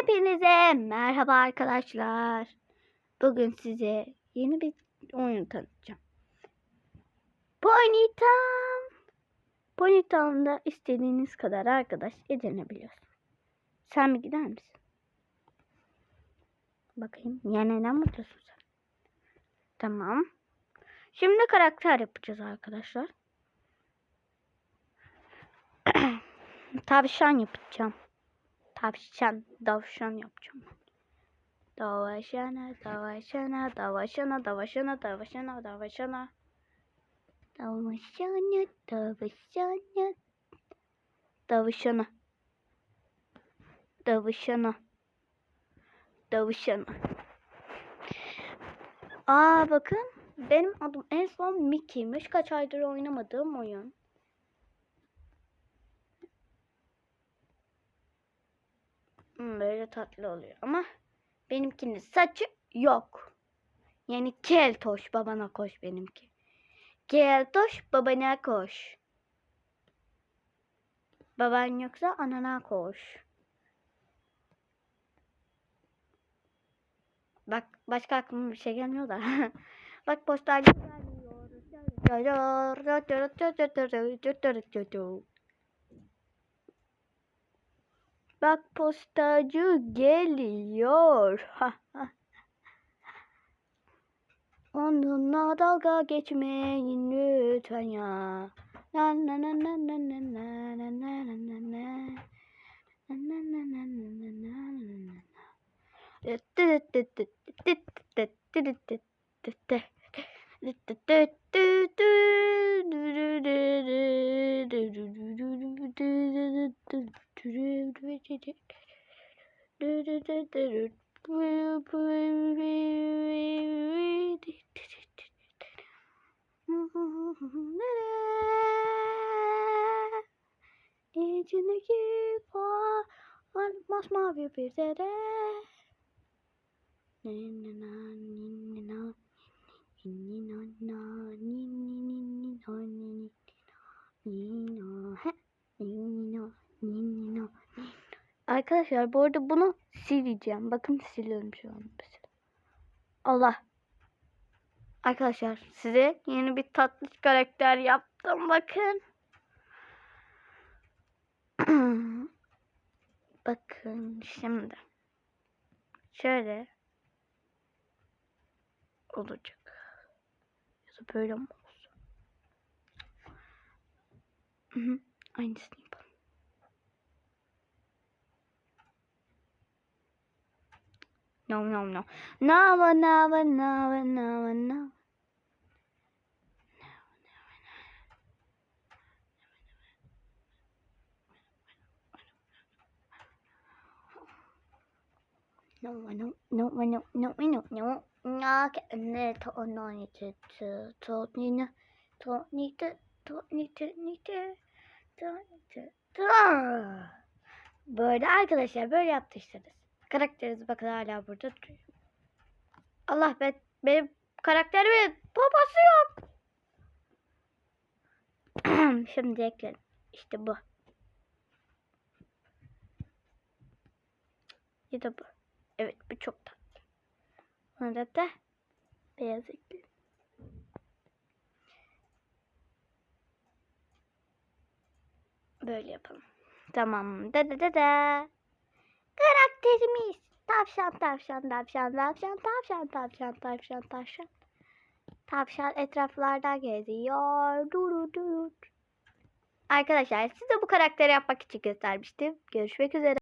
Hepinize merhaba arkadaşlar. Bugün size yeni bir oyun tanıtacağım. Ponytown. Ponytown'da istediğiniz kadar arkadaş edinebiliyorsun. Sen mi gider misin? Bakayım. Ya neden mutlusun sen? Tamam. Şimdi karakter yapacağız arkadaşlar. Tavşan yapacağım. Tavşan, davşan yapacağım. Davaşana, davaşana, davaşana, davaşana, davaşana, davaşana. Davaşana, davaşana. Davşana. Davşana. Davşana. Aa bakın benim adım en son Mickey'miş. Kaç aydır oynamadığım oyun. Böyle tatlı oluyor ama benimkinin saçı yok. Yani keltoş babana koş benimki. Keltoş babana koş. Baban yoksa anana koş. Bak başka aklıma bir şey gelmiyor da. Bak postacı geliyor. Bak postacı geliyor. Onunla dalga geçmeyin lütfen ya. Na na na na na na na na na na na na. Na na na na na na na İçindeki var masmavi bir dere. Ni ni na ni ni na ni ni na na ni ni ni Arkadaşlar bu arada bunu sileceğim. Bakın siliyorum şu an. Allah. Arkadaşlar size yeni bir tatlı karakter yaptım. Bakın. Bakın şimdi. Şöyle. Olacak. Ya da böyle mi olsun? Aynısını Nom nom nom. Nava nava nava nava nava. No, I don't. No, I don't. No, I don't. No, not ne to no need to to to need to need to to need to need to to need to. Böyle arkadaşlar böyle yaptıysanız. Karakteriniz bakın hala burada duruyor. Allah ben benim karakterimin babası yok. Şimdi ekledim. İşte bu. Ya da bu. Evet bu çok tatlı. Sonra da beyaz ekledim. Böyle yapalım. Tamam. Da da da da. Karakterimiz. Tavşan, tavşan, tavşan, tavşan, tavşan, tavşan, tavşan, tavşan. Tavşan etraflarda geziyor. Duru duru. Arkadaşlar size bu karakteri yapmak için göstermiştim. Görüşmek üzere.